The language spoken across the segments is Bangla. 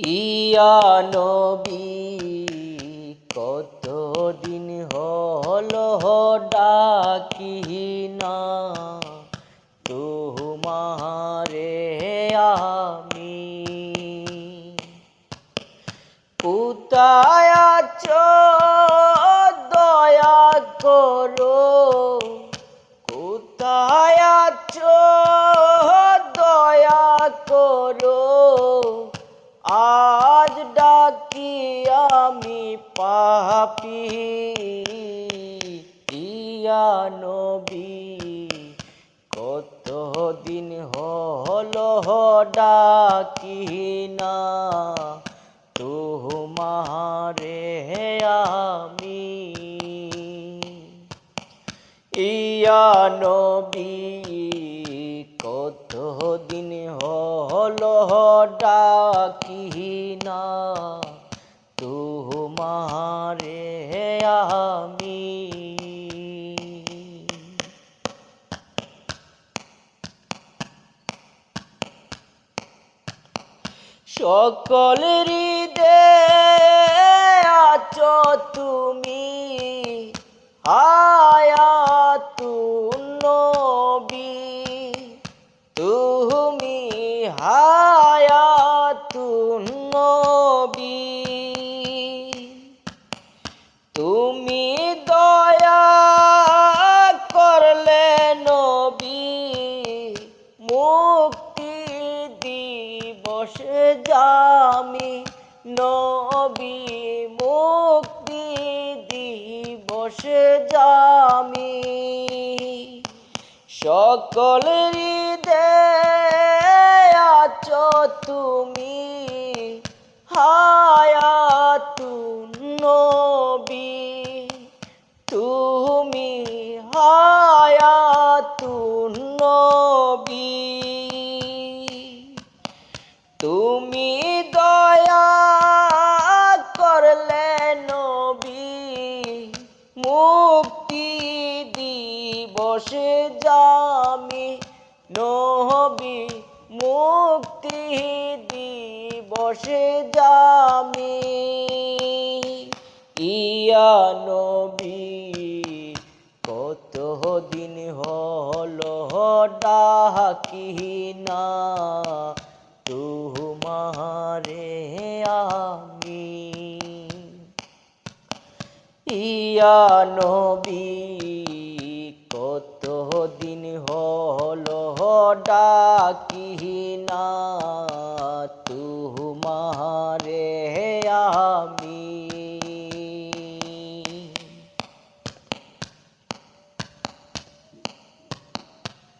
ইয়া নবী কতদিন হল ডাকি না তোমারে আমি কোথায় পাপি ইয়া নবী, কত দিন হলো ডাকি না তোমারে আমি। ইয়া নবী, কত দিন হলো ডাকি না আমি। সকল হৃদে আছো তুমি। হায়াতুন নবী। তুমি হায়াতুন দিবসে জামি নবী মুক্তি দিবসে জামি। সকল হৃদে আছো তুমি, হায়াতুন নবী। তুমি হায়াতুন নবী। নবী মুক্তি দিবসে জামি ইয়া নবী কত দিন হলো ডাকি না তোমারে আমি। ইয়া নবী কত দিন হলো ডাকি না আমি।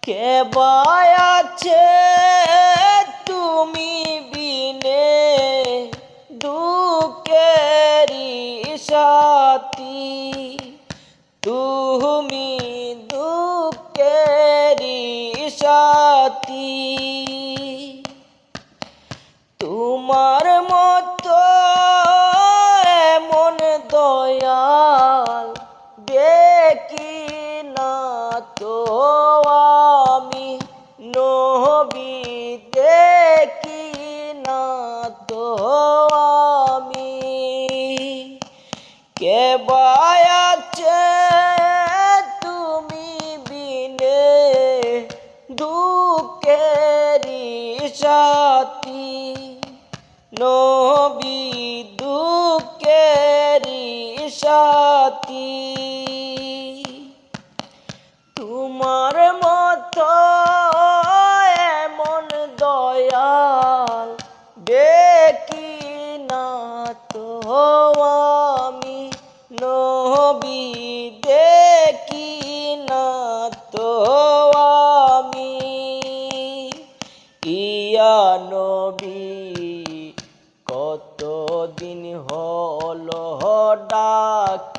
কে আছে তুমি?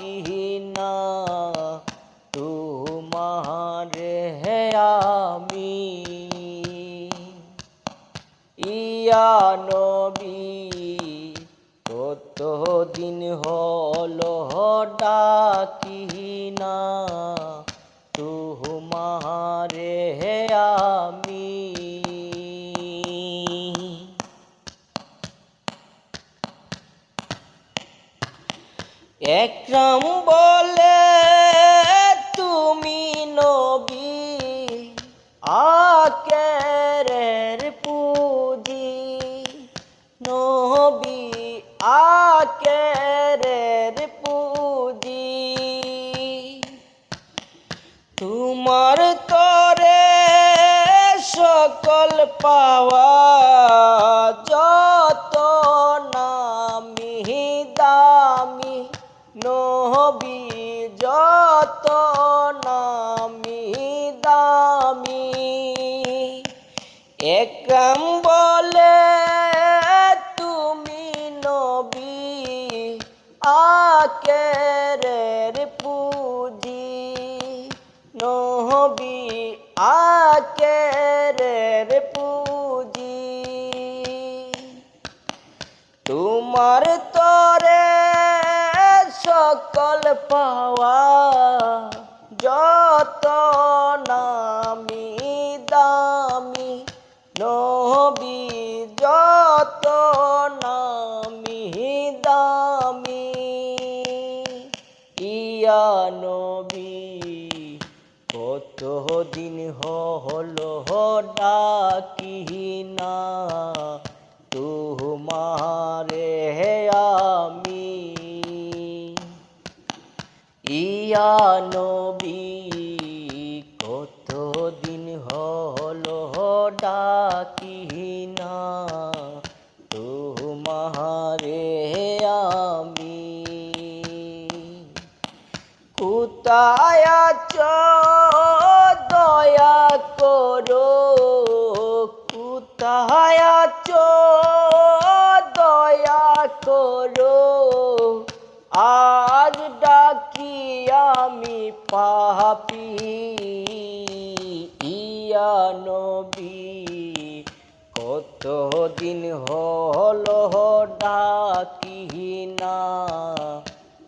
ডাকি না হে আমি। ইয়া নবী কত দিন হলো ডাকি একরাম বলে, তুমি নবী, আকেরের পুজি। নবী আকেরের পুজি। তোমার তরে সকল পাওয়া যত নামি দামি। নবী যত নামি দামি। একরাম বলে তুমি নবী, আকেরের পুজি। নহবি আকেরের পুজি। তোমার তরে সকল পাওয়া যত নামি দামি, নবী যত নামি দামি। ইয়া নবী কত দিন হলো ডাকি না কোথায় আছো দয়া করো। কোথায় আছো? দয়া করো। আজ ডাকি আমি পাপি, ইয়া নবী। কত দিন হলো ডাকি না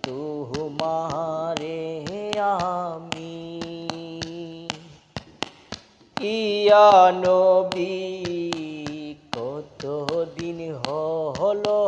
তোমারে আমি ইয়া নবী কত দিন হলো